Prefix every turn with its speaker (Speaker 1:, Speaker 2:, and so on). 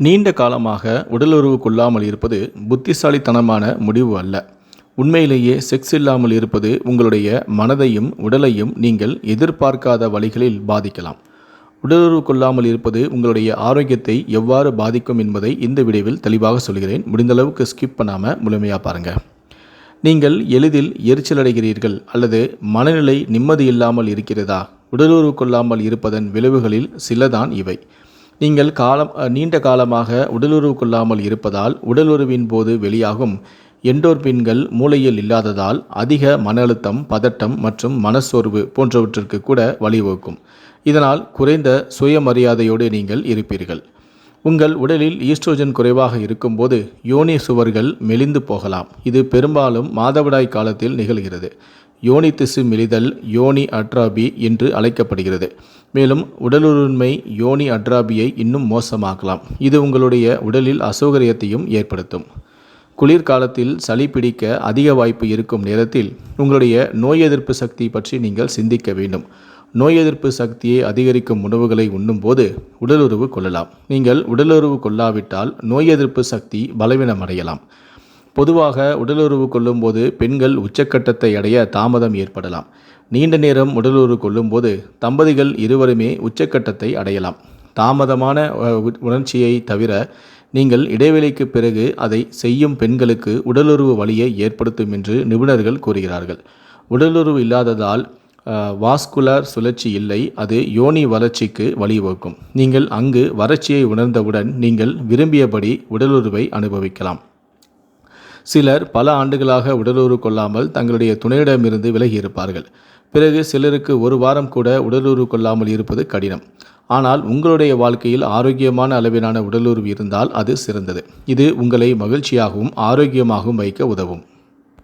Speaker 1: நீண்ட காலமாக உடலுறவு கொள்ளாமல் இருப்பது புத்திசாலித்தனமான முடிவு அல்ல. உண்மையிலேயே செக்ஸ் இல்லாமல் இருப்பது உங்களுடைய மனதையும் உடலையும் நீங்கள் எதிர்பார்க்காத வழிகளில் பாதிக்கலாம். உடலுறவு கொள்ளாமல் இருப்பது உங்களுடைய ஆரோக்கியத்தை எவ்வாறு பாதிக்கும் என்பதை இந்த விடைவில் தெளிவாக சொல்கிறேன். முடிந்தளவுக்கு ஸ்கிப் பண்ணாமல் முழுமையாக பாருங்கள் நீங்கள் எளிதில் எரிச்சல் அடைகிறீர்கள் அல்லது மனநிலை நிம்மதி இல்லாமல் இருக்கிறதா? உடலுறவு கொள்ளாமல் இருப்பதன் விளைவுகளில் சிலதான் இவை. நீங்கள் காலம் நீண்ட காலமாக உடலுறவு கொள்ளாமல் இருப்பதால் உடலுறவின் போது வெளியாகும் எண்டோர்பின்கள் மூளையில் இல்லாததால் அதிக மன அழுத்தம் பதட்டம் மற்றும் மனச்சோர்வு போன்றவற்றிற்கு கூட வழிவகுக்கும். இதனால் குறைந்த சுயமரியாதையோடு நீங்கள் இருப்பீர்கள். உங்கள் உடலில் ஈஸ்ட்ரோஜன் குறைவாக இருக்கும்போது யோனி சுவர்கள் மெலிந்து போகலாம். இது பெரும்பாலும் மாதவிடாய் காலத்தில் நிகழ்கிறது. யோனி திசு மெலிதல் யோனி அட்ராபி என்று அழைக்கப்படுகிறது. மேலும் உடலுரிமை யோனி அட்ராபியை இன்னும் மோசமாக்கலாம். இது உங்களுடைய உடலில் அசௌகரியத்தையும் ஏற்படுத்தும். குளிர்காலத்தில் சளி பிடிக்க அதிக வாய்ப்பு இருக்கும் நேரத்தில் உங்களுடைய நோய் எதிர்ப்பு சக்தி பற்றி நீங்கள் சிந்திக்க வேண்டும். நோய் எதிர்ப்பு சக்தியை அதிகரிக்கும் உணவுகளை உண்ணும்போது உடலுறவு கொள்ளலாம். நீங்கள் உடலுறவு கொள்ளாவிட்டால் நோய் எதிர்ப்பு சக்தி பலவீனமடையலாம். பொதுவாக உடலுறவு கொள்ளும்போது பெண்கள் உச்சக்கட்டத்தை அடைய தாமதம் ஏற்படலாம். நீண்ட நேரம் உடலுறவு கொள்ளும்போது தம்பதிகள் இருவருமே உச்சக்கட்டத்தை அடையலாம். தாமதமான உ- உணர்ச்சியை தவிர நீங்கள் இடைவெளிக்கு பிறகு அதை செய்யும் பெண்களுக்கு உடலுறவு வலியை ஏற்படுத்தும் என்று நிபுணர்கள் கூறுகிறார்கள். உடலுறவு இல்லாததால் வாஸ்குலர் சுழற்சி இல்லை அது யோனி வளர்ச்சிக்கு வழிவகுக்கும். நீங்கள் அங்கு வறட்சியை உணர்ந்தவுடன் நீங்கள் விரும்பியபடி உடலுறவை அனுபவிக்கலாம். சிலர் பல ஆண்டுகளாக உடலுறு கொள்ளாமல் தங்களுடைய துணையிடமிருந்து விலகி இருப்பார்கள் பிறகு சிலருக்கு ஒரு வாரம் கூட உடலுறு கொள்ளாமல் இருப்பது கடினம். ஆனால் உங்களுடைய வாழ்க்கையில் ஆரோக்கியமான அளவிலான உடலுறவு இருந்தால் அது சிறந்தது. இது உங்களை மகிழ்ச்சியாகவும் ஆரோக்கியமாகவும் வைக்க உதவும்.